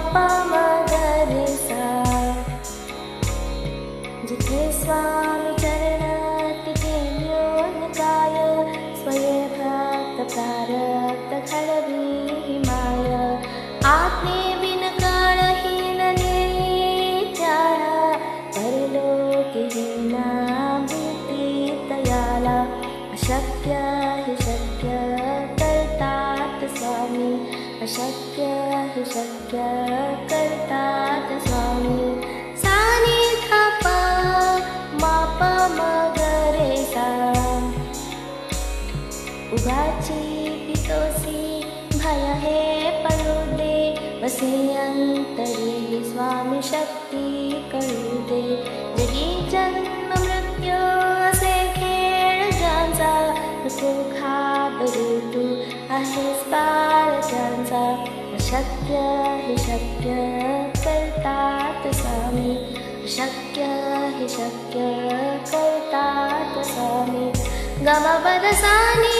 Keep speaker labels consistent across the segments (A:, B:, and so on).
A: apa madarisa Jika suara माझ्याची पितोसी भय हे पळू दे वसे अंतरी स्वामी शक्ती करू दे जगी जन्म मृत्यू असे खेळ ज्यांचा सुखा घाबरू असे आहेस ज्यांचा शक्य हे शक्य करतात स्वामी शक्य हि शक्य करतात स्वामी सानी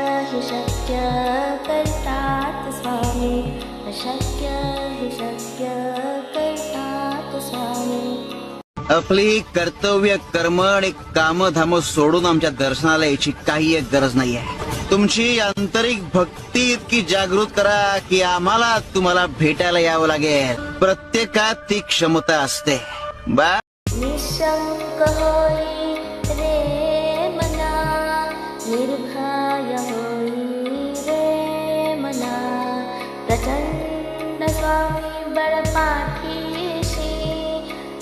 A: शक्य अशक्य शक्य
B: आपली कर्तव्य कर्म आणि कामधाम सोडून आमच्या दर्शनाला यायची काही एक गरज नाही आहे तुमची आंतरिक भक्ती इतकी जागृत करा की आम्हाला तुम्हाला भेटायला यावं लागेल प्रत्येकात ती क्षमता असते बा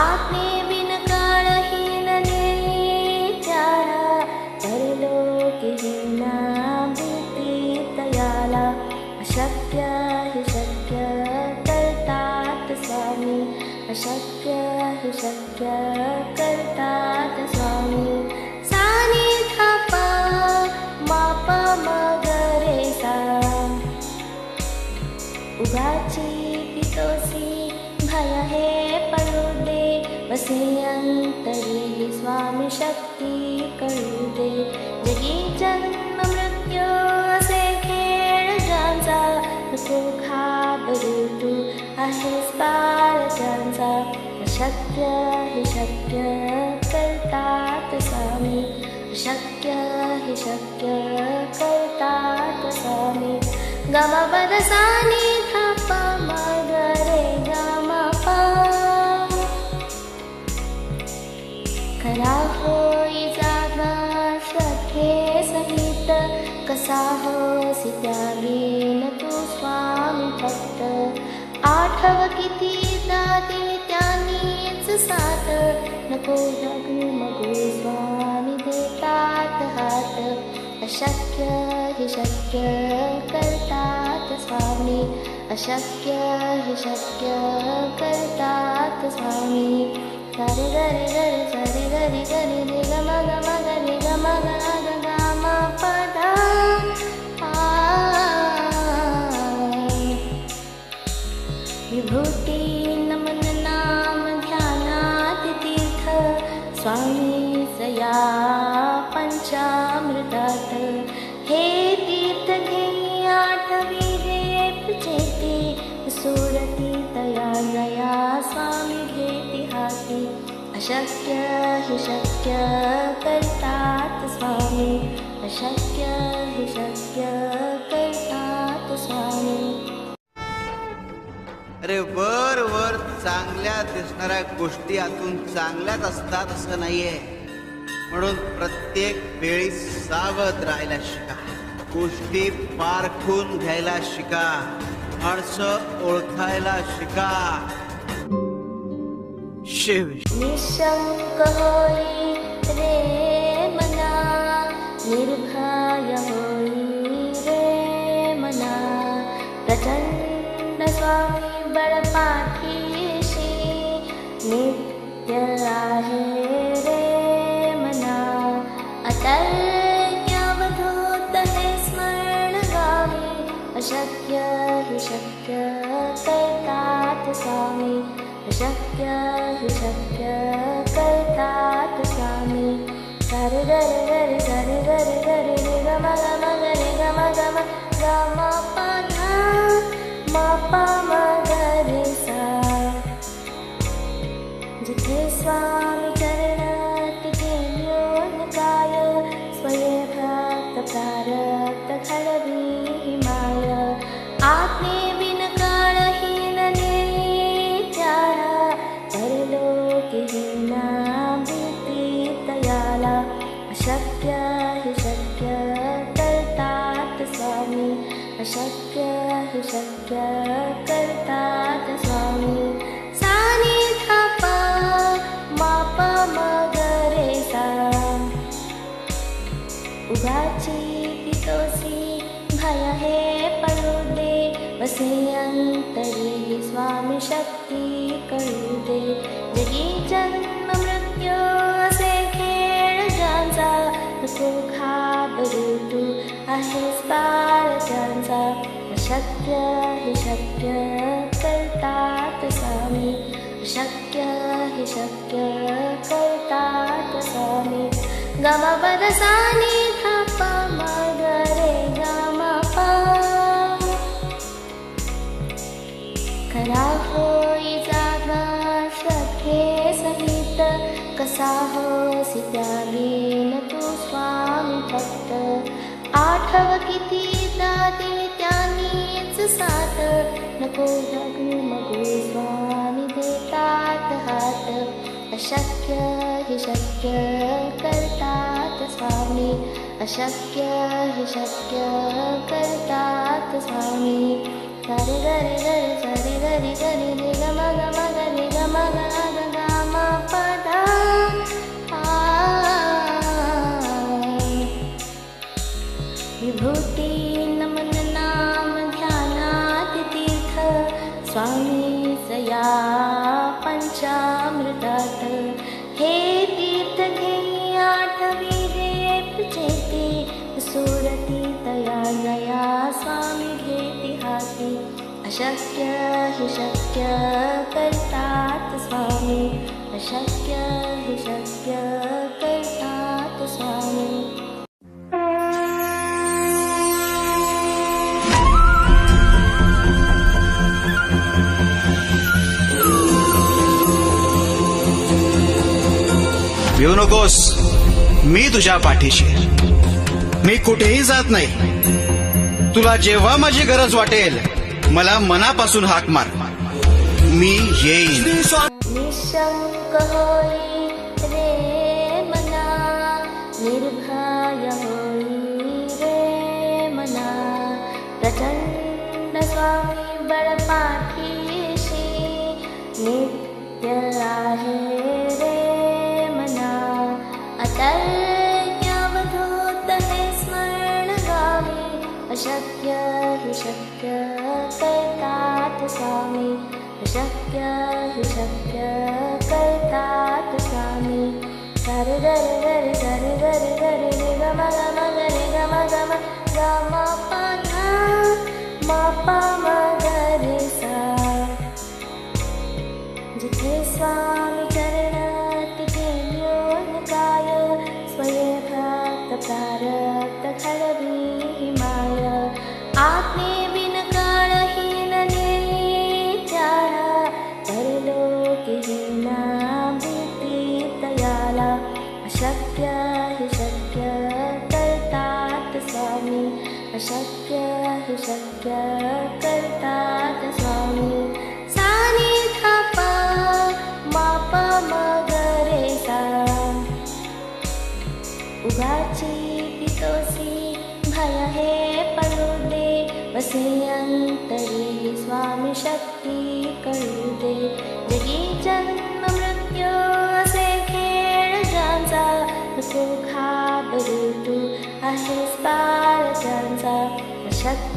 A: साथ में कळते जगी जन्म मृत्यू असे खेळ ज्यांचा नको ऋतु तू आहेस शक्य ज्यांचा शक्य हे शक्य करतात स्वामी शक्य हि शक्य करतात स्वामी सानी ी नको स्वामी भक्त आि दा सत् नको जगो स्वामी दशक्य हि शक्यत स्वामी अशक्य हि शक्यत स्वामी सारी गी गी सारी गी गी निग मग मग निगमगा ीनमननाम ज्ञानात् तीर्थ स्वामी सया पञ्चामृतात् हे तीर्त ध्यात् चेते सुरती तया नया स्वामी घेति हासे अशक्य हि शक्य कर्तात् स्वामी अशक्य
B: अरे वर वर चांगल्या दिसणाऱ्या गोष्टी आतून चांगल्याच असतात असं नाहीये म्हणून प्रत्येक वेळी सावध राहायला शिका गोष्टी पारखून घ्यायला शिका अडस ओळखायला शिका शिव
A: निशंक होई रे मना होई रे मना berpakisi Nitya lahir mana Atalnya betul tenis merdegami Asyakya hisyakya kertat suami Asyakya hisyakya kertat suami Dari dari dari dari dari Gama gama gama gama Gama pada mapa mapa satisfied बालकांचा शक्य हि शक्य करतात स्वामी शक्य हि शक्य करतात स्वामी गमपदसानी थापा मगरे गमपा खरा होईचा सखे सहित कसा हो सको जग मको दशक्य हि शक्यत स्वमी अशक्य हि शक्यत स्वमि सरी हरि घी हरि री निगमगम गीगमग स्वामी सया पञ्चामृतात् हे दीर्तज्ञेयात् चेति सुरति तया नया स्वामी घेति हासे अशक्य हि शक्य कर्तात् स्वामी अशक्य
B: भिऊ नकोस मी तुझ्या पाठीशी मी कुठेही जात नाही तुला जेव्हा माझी गरज वाटेल मला मनापासून हाक मार मी
A: येईल अशक्य हि शक्य कर्तात् स्वामी अशक्य हि शक्य कर्तात् स्वामी कर् गर् गर् गर् गर् गर् निगम गम गर् गम गम ग म पा मगर सा जिथे सा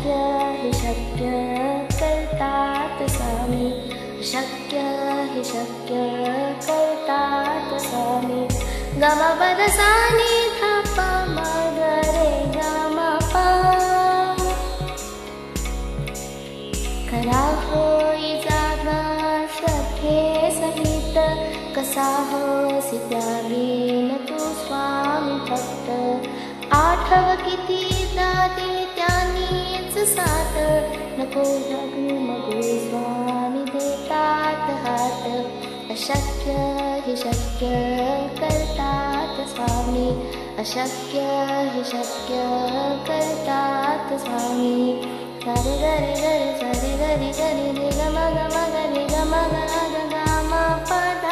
A: शक्य हे शक्य करतात स्वामी शक्य हे शक्य करतात स्वामी सानी ग् देतात द अशक्य हि करतात स्वामी अशक्य हि शक्यत स्वामि सरीरि घरि हरि हरि निगम गम गी गम गार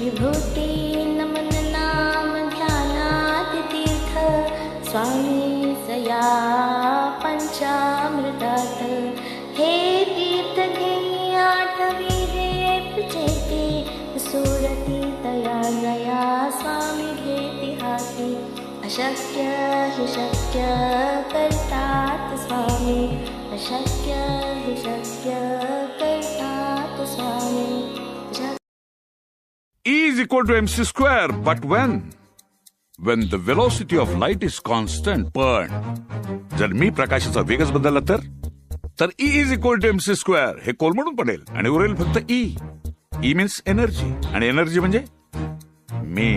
A: विभू स्वामी सया पंचामृत हे तीर्थ तीर्थघेयाठवी हे सूरती तया नया स्वामी घेतिहाति अशक्य हि शक्य करता स्वामी अशक्य हि शक्य कर्तात् स्वामी
C: E is equal to mc square, but when? When the velocity of light is constant पण जर मी प्रकाशाचा वेगच बदलला तर तर E is equal to M C square हे कोल म्हणून पडेल आणि उरेल फक्त ई ई मीन्स एनर्जी आणि एनर्जी म्हणजे मी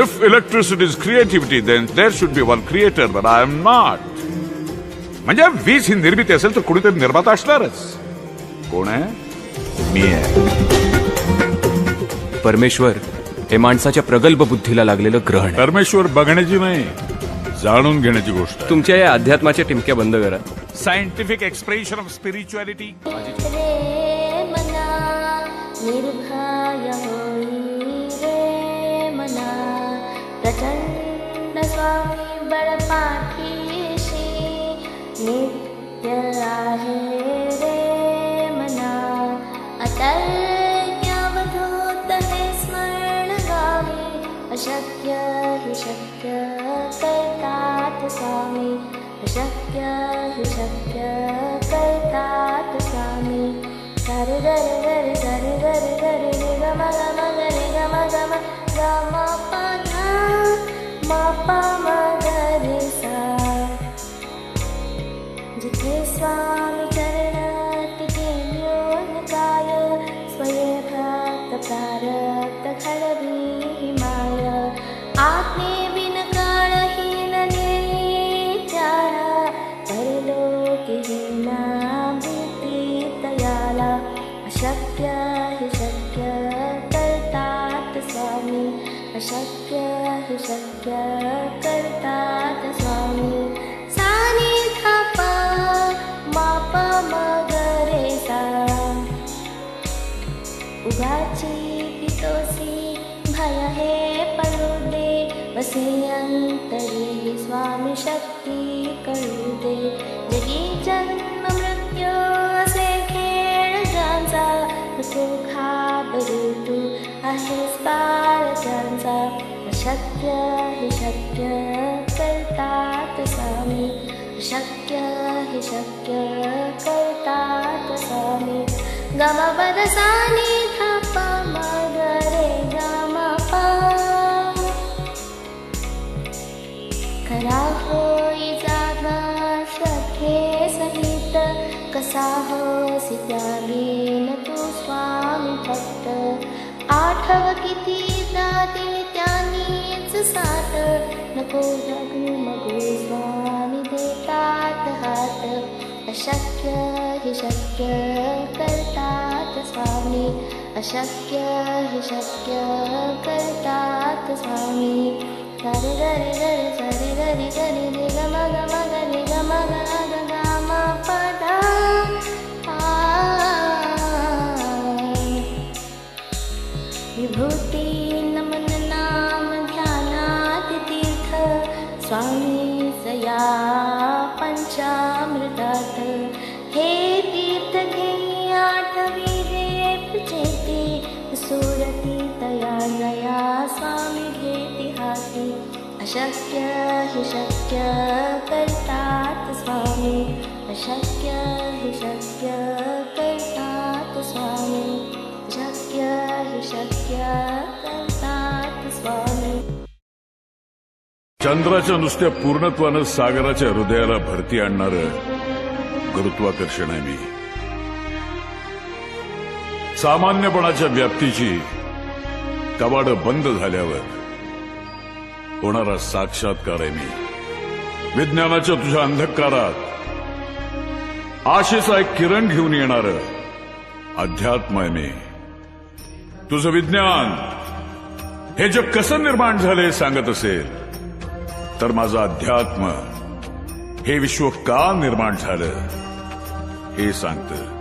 C: if electricity is creativity then there should be one creator but I am not म्हणजे वीज ही निर्मिती असेल तर कुणीतरी निर्माता असणारच कोण आहे मी आहे
D: परमेश्वर हे माणसाच्या प्रगल्भ बुद्धीला लागलेलं ग्रहण
C: परमेश्वर बघण्याची नाही जाणून घेण्याची गोष्ट
D: तुमच्या या अध्यात्माच्या टिमक्या बंद करा
C: scientific expression of spirituality
A: Mapa यन्त स्वामी शक्ति करुते जन्म मृत्यो जंसा सुखाप ऋतु असुस्ता जा शक्य हि शक्य कर्तात् स्वामी शक्य हि शक्य कर्ता स्वामी गमपदसानी सत् नको जो स्वामी दशक्य हि शक्यत स्वामी अशक्य हि शक्यत स्वामी सरग गरि गरि निगमगमग निगमग नाम पदा पिभू अशक्य शक्य अशक्य शक्य शक्य
C: चंद्राच्या नुसत्या पूर्णत्वानं सागराच्या हृदयाला भरती आणणार गुरुत्वाकर्षण आहे मी सामान्यपणाच्या व्याप्तीची कबाड बंद झाल्यावर होणारा साक्षात्कार आहे मी विज्ञानाच्या तुझ्या अंधकारात आशेचा एक किरण घेऊन येणार अध्यात्म आहे मी तुझं विज्ञान हे जग कसं निर्माण झाले सांगत असेल तर माझं अध्यात्म हे विश्व का निर्माण झालं हे सांगतं